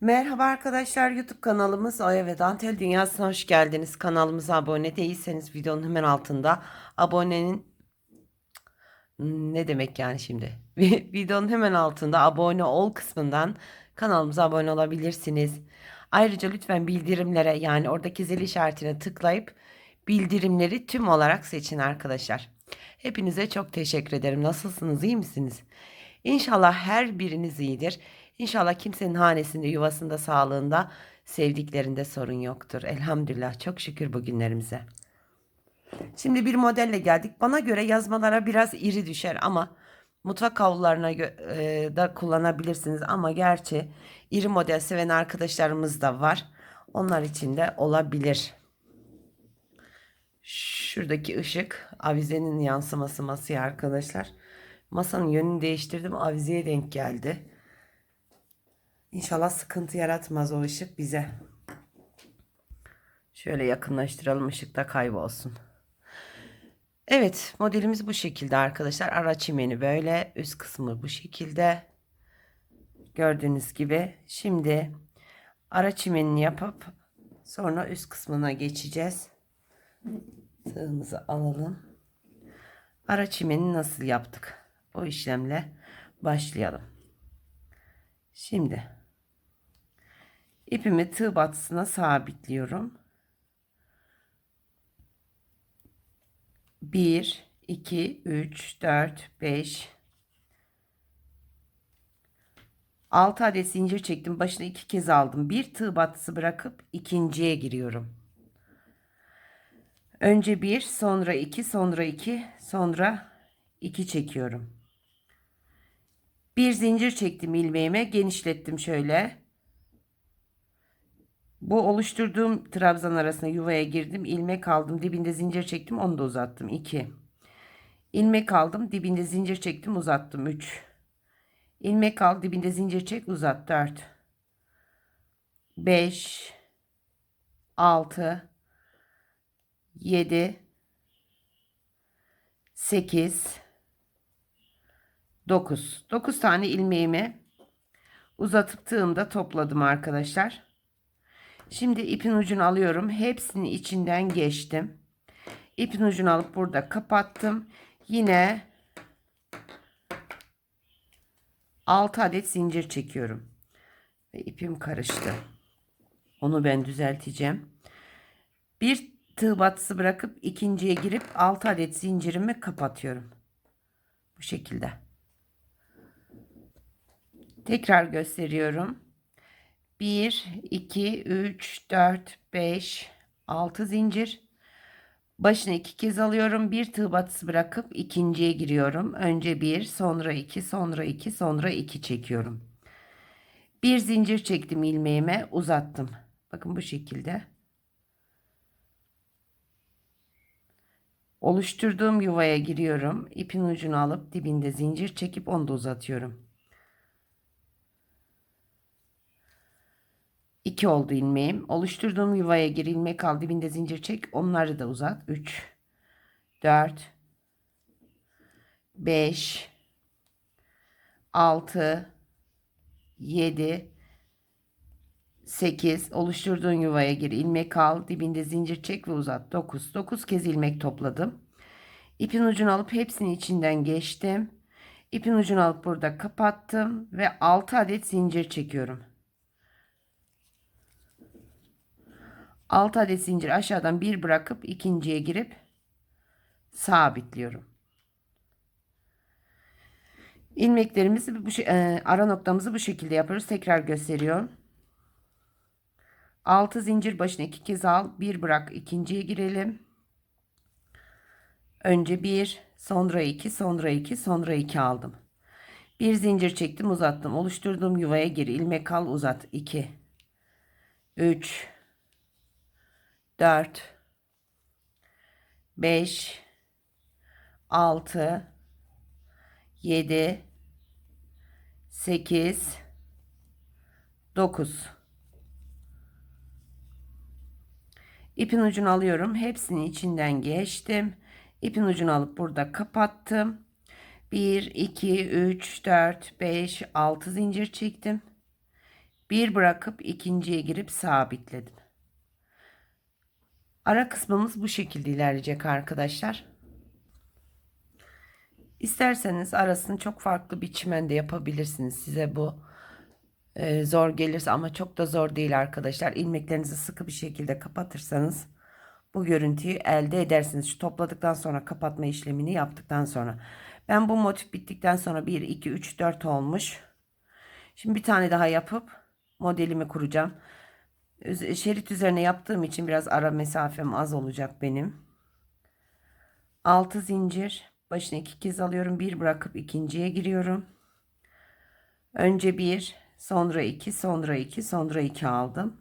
Merhaba arkadaşlar YouTube kanalımız Oya ve Dantel Dünyası'na hoş geldiniz. Kanalımıza abone değilseniz videonun hemen altında abonenin ne demek yani şimdi? videonun hemen altında abone ol kısmından kanalımıza abone olabilirsiniz. Ayrıca lütfen bildirimlere yani oradaki zil işaretine tıklayıp bildirimleri tüm olarak seçin arkadaşlar. Hepinize çok teşekkür ederim. Nasılsınız? iyi misiniz? İnşallah her biriniz iyidir. İnşallah kimsenin hanesinde, yuvasında, sağlığında, sevdiklerinde sorun yoktur. Elhamdülillah çok şükür bugünlerimize. Şimdi bir modelle geldik. Bana göre yazmalara biraz iri düşer ama mutfak havlularına e, da kullanabilirsiniz. Ama gerçi iri model seven arkadaşlarımız da var. Onlar için de olabilir. Şuradaki ışık avizenin yansıması masaya arkadaşlar. Masanın yönünü değiştirdim avizeye denk geldi. İnşallah sıkıntı yaratmaz o ışık bize. Şöyle yakınlaştıralım ışık da kaybolsun. Evet modelimiz bu şekilde arkadaşlar. Araç çimeni böyle. Üst kısmı bu şekilde. Gördüğünüz gibi. Şimdi araç çimenini yapıp sonra üst kısmına geçeceğiz. Tığımızı alalım. Ara çimeni nasıl yaptık? O işlemle başlayalım. Şimdi ipimi tığ batısına sabitliyorum. 1 2 3 4 5 6 adet zincir çektim. Başına iki kez aldım. Bir tığ batısı bırakıp ikinciye giriyorum. Önce bir, sonra iki, sonra iki, sonra iki çekiyorum. Bir zincir çektim ilmeğime, genişlettim şöyle. Bu oluşturduğum trabzan arasına yuvaya girdim, ilmek aldım, dibinde zincir çektim, onu da uzattım. 2. İlmek aldım, dibinde zincir çektim, uzattım. 3. İlmek al, dibinde zincir çek, uzat. 4. 5 6 7 8 9 9 tane ilmeğimi uzatıp tığımda topladım arkadaşlar. Şimdi ipin ucunu alıyorum. Hepsini içinden geçtim. İpin ucunu alıp burada kapattım. Yine 6 adet zincir çekiyorum. Ve ipim karıştı. Onu ben düzelteceğim. Bir tığ batısı bırakıp ikinciye girip 6 adet zincirimi kapatıyorum. Bu şekilde. Tekrar gösteriyorum. 1 2 3 4 5 6 zincir. Başına iki kez alıyorum. Bir tığ batısı bırakıp ikinciye giriyorum. Önce bir, sonra iki, sonra iki, sonra iki çekiyorum. Bir zincir çektim ilmeğime, uzattım. Bakın bu şekilde. Oluşturduğum yuvaya giriyorum. İpin ucunu alıp dibinde zincir çekip onu da uzatıyorum. 2 oldu ilmeğim. Oluşturduğum yuvaya gir ilmek al dibinde zincir çek. Onları da uzat. 3 4 5 6 7 8 oluşturduğun yuvaya gir ilmek al dibinde zincir çek ve uzat 9 9 kez ilmek topladım ipin ucunu alıp hepsini içinden geçtim ipin ucunu alıp burada kapattım ve 6 adet zincir çekiyorum 6 adet zincir aşağıdan bir bırakıp ikinciye girip sabitliyorum ilmeklerimizi bu e, ara noktamızı bu şekilde yapıyoruz tekrar gösteriyorum 6 zincir başına 2 kez al. 1 bırak. ikinciye girelim. Önce 1, sonra 2, sonra 2, sonra 2 aldım. Bir zincir çektim, uzattım. Oluşturduğum yuvaya gir. ilmek al, uzat. 2 3 4 5 6 7 8 9 İpin ucunu alıyorum. Hepsini içinden geçtim. İpin ucunu alıp burada kapattım. 1, 2, 3, 4, 5, 6 zincir çektim. Bir bırakıp ikinciye girip sabitledim. Ara kısmımız bu şekilde ilerleyecek arkadaşlar. İsterseniz arasını çok farklı bir çimende yapabilirsiniz. Size bu e, zor gelirse ama çok da zor değil arkadaşlar. İlmeklerinizi sıkı bir şekilde kapatırsanız bu görüntüyü elde edersiniz. Şu topladıktan sonra kapatma işlemini yaptıktan sonra. Ben bu motif bittikten sonra 1, 2, 3, 4 olmuş. Şimdi bir tane daha yapıp modelimi kuracağım. Şerit üzerine yaptığım için biraz ara mesafem az olacak benim. 6 zincir. Başına iki kez alıyorum. Bir bırakıp ikinciye giriyorum. Önce bir, sonra iki, sonra iki, sonra iki aldım.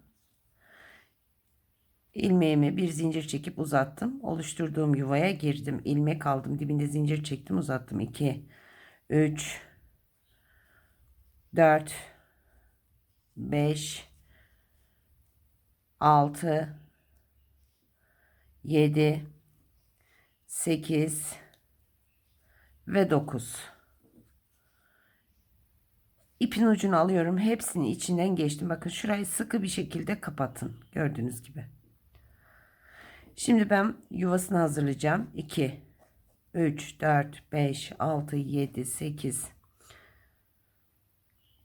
İlmeğimi bir zincir çekip uzattım. Oluşturduğum yuvaya girdim. İlmek aldım. Dibinde zincir çektim, uzattım. 2 3 4 5 6 7 8 ve 9 İpin ucunu alıyorum. Hepsini içinden geçtim. Bakın şurayı sıkı bir şekilde kapatın. Gördüğünüz gibi. Şimdi ben yuvasını hazırlayacağım. 2 3 4 5 6 7 8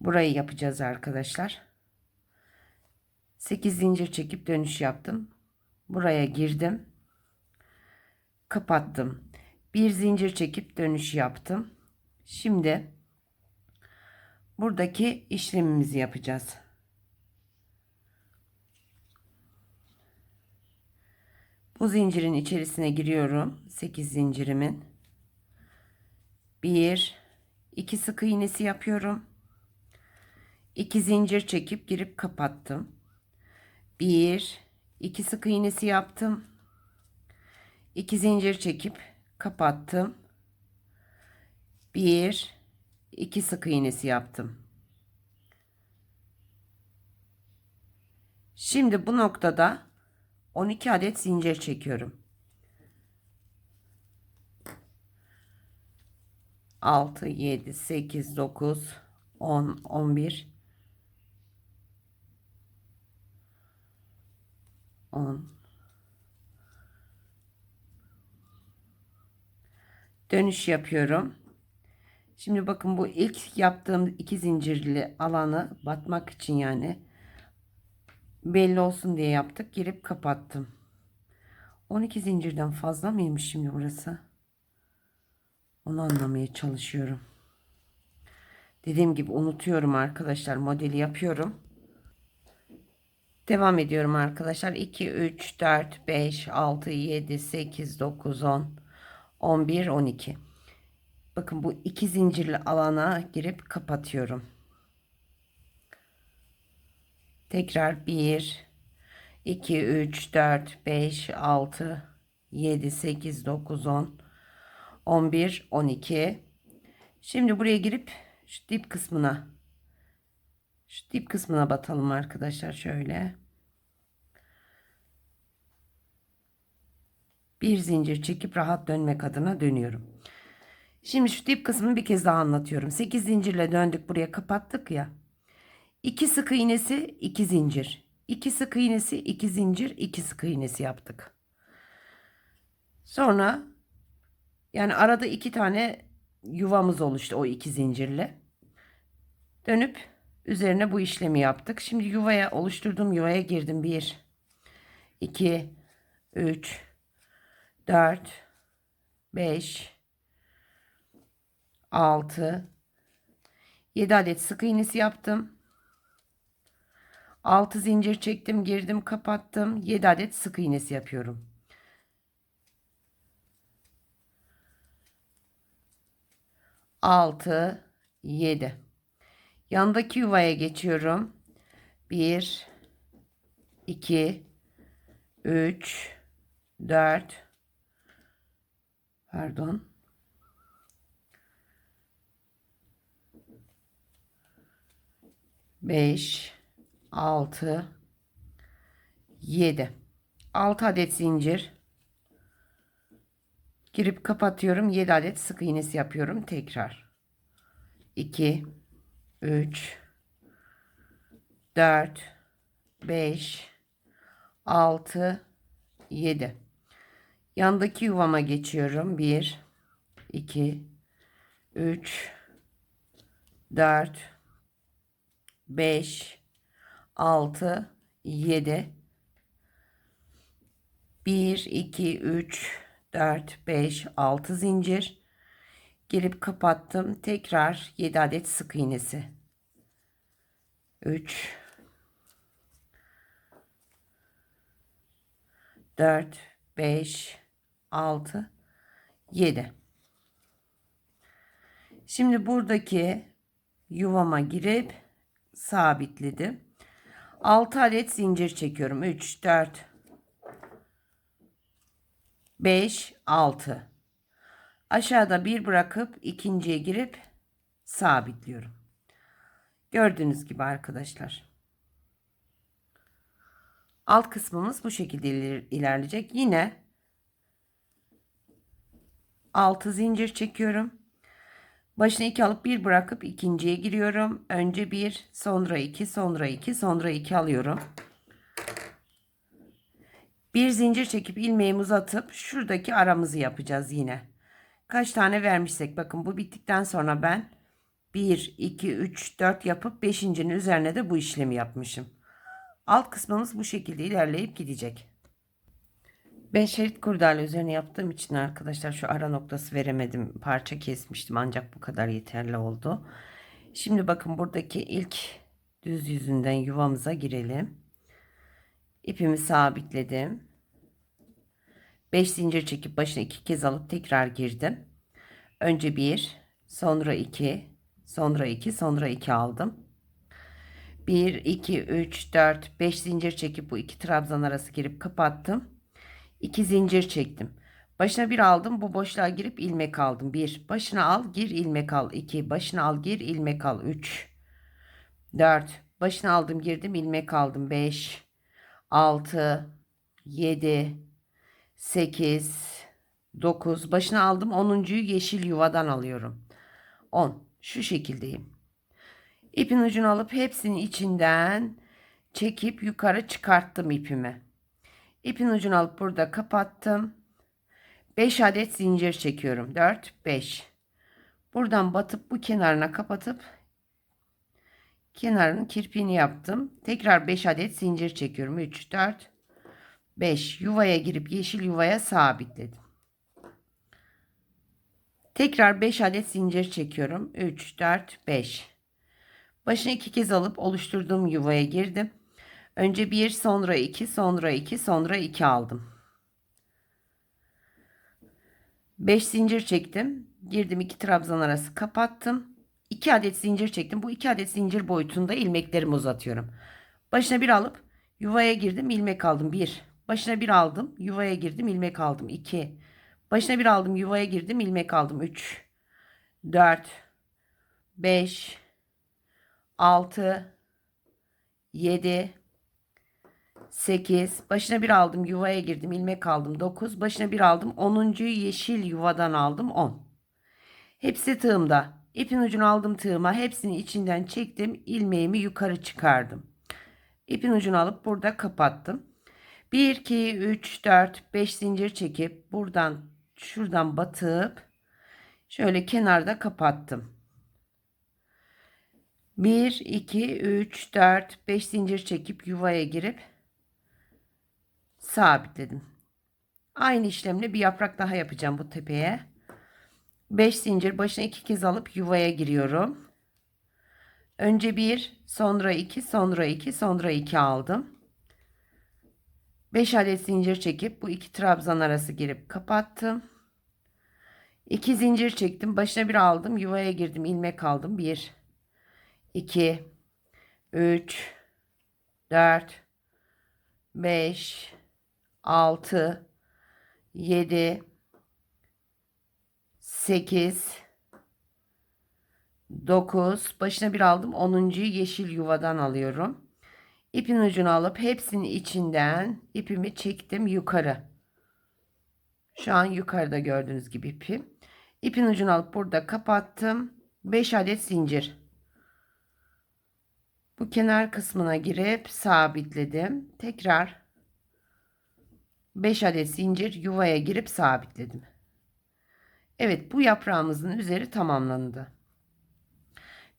Burayı yapacağız arkadaşlar. 8 zincir çekip dönüş yaptım. Buraya girdim. Kapattım. Bir zincir çekip dönüş yaptım. Şimdi buradaki işlemimizi yapacağız. Bu zincirin içerisine giriyorum. 8 zincirimin. 1 2 sık iğnesi yapıyorum. 2 zincir çekip girip kapattım. 1 2 sık iğnesi yaptım. 2 zincir çekip kapattım. 1 2 sık iğnesi yaptım. Şimdi bu noktada 12 adet zincir çekiyorum. 6 7 8 9 10 11 10 dönüş yapıyorum. Şimdi bakın bu ilk yaptığım iki zincirli alanı batmak için yani belli olsun diye yaptık. Girip kapattım. 12 zincirden fazla mıymış şimdi burası? Onu anlamaya çalışıyorum. Dediğim gibi unutuyorum arkadaşlar. Modeli yapıyorum. Devam ediyorum arkadaşlar. 2, 3, 4, 5, 6, 7, 8, 9, 10, 11, 12. Bakın bu iki zincirli alana girip kapatıyorum. Tekrar 1, 2, 3, 4, 5, 6, 7, 8, 9, 10, 11, 12. Şimdi buraya girip şu dip kısmına şu dip kısmına batalım arkadaşlar şöyle. Bir zincir çekip rahat dönmek adına dönüyorum. Şimdi şu dip kısmını bir kez daha anlatıyorum. 8 zincirle döndük buraya kapattık ya. 2 sık iğnesi 2 zincir. 2 sık iğnesi 2 zincir 2 sık iğnesi yaptık. Sonra yani arada iki tane yuvamız oluştu o iki zincirle. Dönüp üzerine bu işlemi yaptık. Şimdi yuvaya oluşturduğum yuvaya girdim. 1 2 3 4 5 6 7 adet sık iğnesi yaptım. 6 zincir çektim, girdim, kapattım. 7 adet sık iğnesi yapıyorum. Altı, yedi. Yandaki yuvaya geçiyorum. Bir, iki, üç, dört. Pardon. 5 6 7 6 adet zincir girip kapatıyorum 7 adet sık iğnesi yapıyorum tekrar 2 3 4 5 6 7 Yandaki yuvama geçiyorum. 1 2 3 4 5 6 7 1 2 3 4 5 6 zincir girip kapattım. Tekrar 7 adet sık iğnesi. 3 4 5 6 7 Şimdi buradaki yuvama girip sabitledim. 6 adet zincir çekiyorum. 3 4 5 6 Aşağıda bir bırakıp ikinciye girip sabitliyorum. Gördüğünüz gibi arkadaşlar. Alt kısmımız bu şekilde iler- ilerleyecek. Yine 6 zincir çekiyorum. Başına 2 alıp bir bırakıp ikinciye giriyorum. Önce 1, sonra 2, sonra 2, sonra 2 alıyorum. Bir zincir çekip ilmeğimi uzatıp şuradaki aramızı yapacağız yine. Kaç tane vermişsek bakın bu bittikten sonra ben 1, 2, 3, 4 yapıp 5.'nin üzerine de bu işlemi yapmışım. Alt kısmımız bu şekilde ilerleyip gidecek. Ben şerit kurdale üzerine yaptığım için arkadaşlar şu ara noktası veremedim. Parça kesmiştim ancak bu kadar yeterli oldu. Şimdi bakın buradaki ilk düz yüzünden yuvamıza girelim. İpimi sabitledim. 5 zincir çekip başına iki kez alıp tekrar girdim. Önce 1, sonra 2, sonra 2, sonra 2 aldım. 1, 2, 3, 4, 5 zincir çekip bu iki trabzan arası girip kapattım. 2 zincir çektim. Başına bir aldım. Bu boşluğa girip ilmek aldım. 1. Başına al, gir, ilmek al. 2. Başına al, gir, ilmek al. 3. 4. Başına aldım, girdim, ilmek aldım. 5. 6. 7. 8. 9. Başına aldım. 10.yu yeşil yuvadan alıyorum. 10. Şu şekildeyim. İpin ucunu alıp hepsinin içinden çekip yukarı çıkarttım ipimi. İpin ucunu alıp burada kapattım. 5 adet zincir çekiyorum. 4, 5. Buradan batıp bu kenarına kapatıp kenarının kirpiğini yaptım. Tekrar 5 adet zincir çekiyorum. 3, 4, 5. Yuvaya girip yeşil yuvaya sabitledim. Tekrar 5 adet zincir çekiyorum. 3, 4, 5. Başına iki kez alıp oluşturduğum yuvaya girdim. Önce 1, sonra 2, sonra 2, sonra 2 aldım. 5 zincir çektim. Girdim 2 trabzan arası kapattım. 2 adet zincir çektim. Bu 2 adet zincir boyutunda ilmeklerimi uzatıyorum. Başına bir alıp yuvaya girdim, ilmek aldım. 1. Başına bir aldım, yuvaya girdim, ilmek aldım. 2. Başına bir aldım, yuvaya girdim, ilmek aldım. 3. 4. 5. 6. 7. 8 başına bir aldım yuvaya girdim ilmek aldım 9 başına bir aldım 10. yeşil yuvadan aldım 10 hepsi tığımda ipin ucunu aldım tığıma hepsini içinden çektim ilmeğimi yukarı çıkardım ipin ucunu alıp burada kapattım 1 2 3 4 5 zincir çekip buradan şuradan batıp şöyle kenarda kapattım 1 2 3 4 5 zincir çekip yuvaya girip sabitledim. Aynı işlemle bir yaprak daha yapacağım bu tepeye. 5 zincir başına 2 kez alıp yuvaya giriyorum. Önce 1, sonra 2, sonra 2, sonra 2 aldım. 5 adet zincir çekip bu iki trabzan arası girip kapattım. 2 zincir çektim. Başına bir aldım. Yuvaya girdim. ilmek aldım. 1 2 3 4 5 6 7 8 9 başına bir aldım 10. yeşil yuvadan alıyorum ipin ucunu alıp hepsinin içinden ipimi çektim yukarı şu an yukarıda gördüğünüz gibi ipim ipin ucunu alıp burada kapattım 5 adet zincir Bu kenar kısmına girip sabitledim. Tekrar 5 adet zincir yuvaya girip sabitledim. Evet bu yaprağımızın üzeri tamamlandı.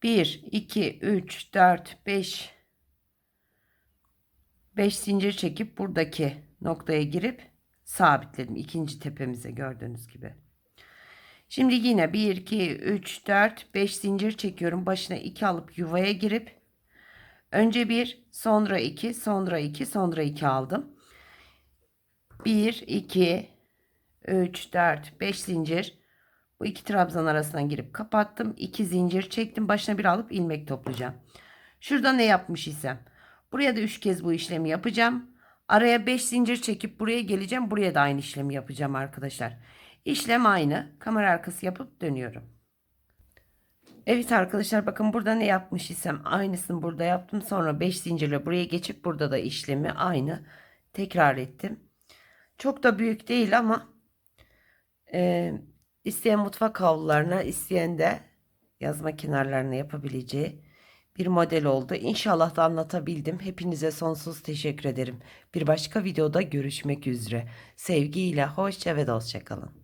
1, 2, 3, 4, 5 5 zincir çekip buradaki noktaya girip sabitledim. ikinci tepemize gördüğünüz gibi. Şimdi yine 1, 2, 3, 4, 5 zincir çekiyorum. Başına 2 alıp yuvaya girip önce 1, sonra 2, sonra 2, sonra 2 aldım. 1, 2, 3, 4, 5 zincir. Bu iki trabzan arasından girip kapattım. 2 zincir çektim. Başına bir alıp ilmek toplayacağım. Şurada ne yapmış isem. Buraya da 3 kez bu işlemi yapacağım. Araya 5 zincir çekip buraya geleceğim. Buraya da aynı işlemi yapacağım arkadaşlar. İşlem aynı. Kamera arkası yapıp dönüyorum. Evet arkadaşlar bakın burada ne yapmış isem aynısını burada yaptım. Sonra 5 zincirle buraya geçip burada da işlemi aynı tekrar ettim. Çok da büyük değil ama e, isteyen mutfak havlularına isteyen de yazma kenarlarına yapabileceği bir model oldu. İnşallah da anlatabildim. Hepinize sonsuz teşekkür ederim. Bir başka videoda görüşmek üzere. Sevgiyle hoşça ve dostça kalın.